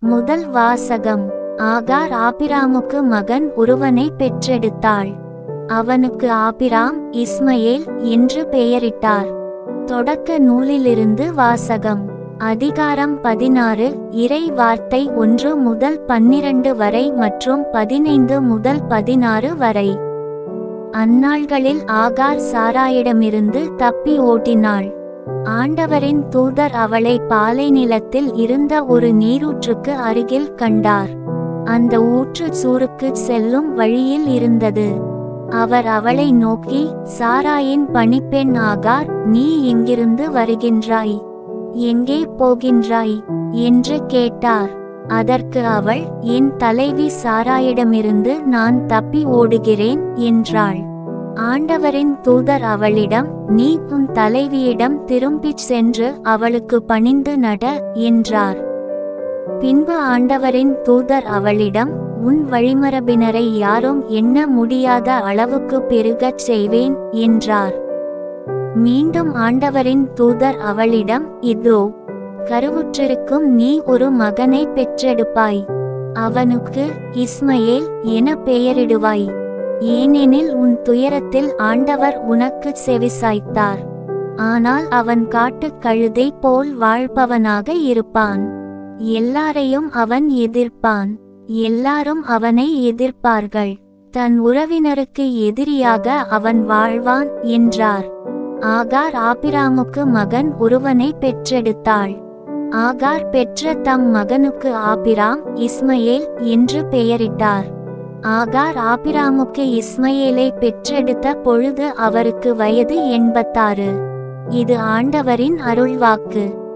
முதல் வாசகம். ஆகார் ஆபிராமுக்கு மகன் ஒருவனை பெற்றெடுத்தாள். அவனுக்கு ஆபிராம் இஸ்மயேல் என்று பெயரிட்டார். தொடக்க நூலிலிருந்து வாசகம். அதிகாரம் பதினாறு இறை வார்த்தை ஒன்று முதல் பன்னிரண்டு வரை மற்றும் பதினைந்து முதல் பதினாறு வரை. அந்நாள்களில் ஆகார் சாராயிடமிருந்து தப்பி ஓட்டினாள். ஆண்டவரின் தூதர் அவளை பாலை நிலத்தில் இருந்த ஒரு நீரூற்றுக்கு அருகில் கண்டார். அந்த ஊற்று சூருக்கு செல்லும் வழியில் இருந்தது. அவர் அவளை நோக்கி சாராயின் பணிப்பெண் ஆகார் நீ எங்கிருந்து வருகின்றாய். எங்கே போகின்றாய்? என்று கேட்டார். அதற்கு அவள் என் தலைவி சாராயிடமிருந்து நான் தப்பி ஓடுகிறேன் என்றாள். ஆண்டவரின் தூதர் அவளிடம் நீ உன் தலைவியிடம் திரும்பிச் சென்று அவளுக்கு பணிந்து நட என்றார். பின்பு ஆண்டவரின் தூதர் அவளிடம் உன் வழிமரபினரை யாரும் எண்ண முடியாத அளவுக்கு பெருகச் செய்வேன் என்றார். மீண்டும் ஆண்டவரின் தூதர் அவளிடம் இதோ கருவுற்றிருக்கும் நீ ஒரு மகனை பெற்றெடுப்பாய். அவனுக்கு இஸ்மயேல் என பெயரிடுவாய். ஏனெனில் உன் துயரத்தில் ஆண்டவர் உனக்கு செவிசாய்த்தார். ஆனால் அவன் காட்டுக் கழுதை போல் வாழ்பவனாக இருப்பான். எல்லாரையும் அவன் எதிர்ப்பான். எல்லாரும் அவனை எதிர்ப்பார்கள். தன் உறவினருக்கு எதிரியாக அவன் வாழ்வான் என்றார். ஆகார் ஆபிராமுக்கு மகன் ஒருவனை பெற்றெடுத்தாள். ஆகார் பெற்ற தம் மகனுக்கு ஆபிராம் இஸ்மயேல் என்று பெயரிட்டார். ஆகார் ஆபிராமுக்கு இஸ்மயேலை பெற்றெடுத்த பொழுது அவருக்கு வயது எண்பத்தாறு. இது ஆண்டவரின் அருள்வாக்கு.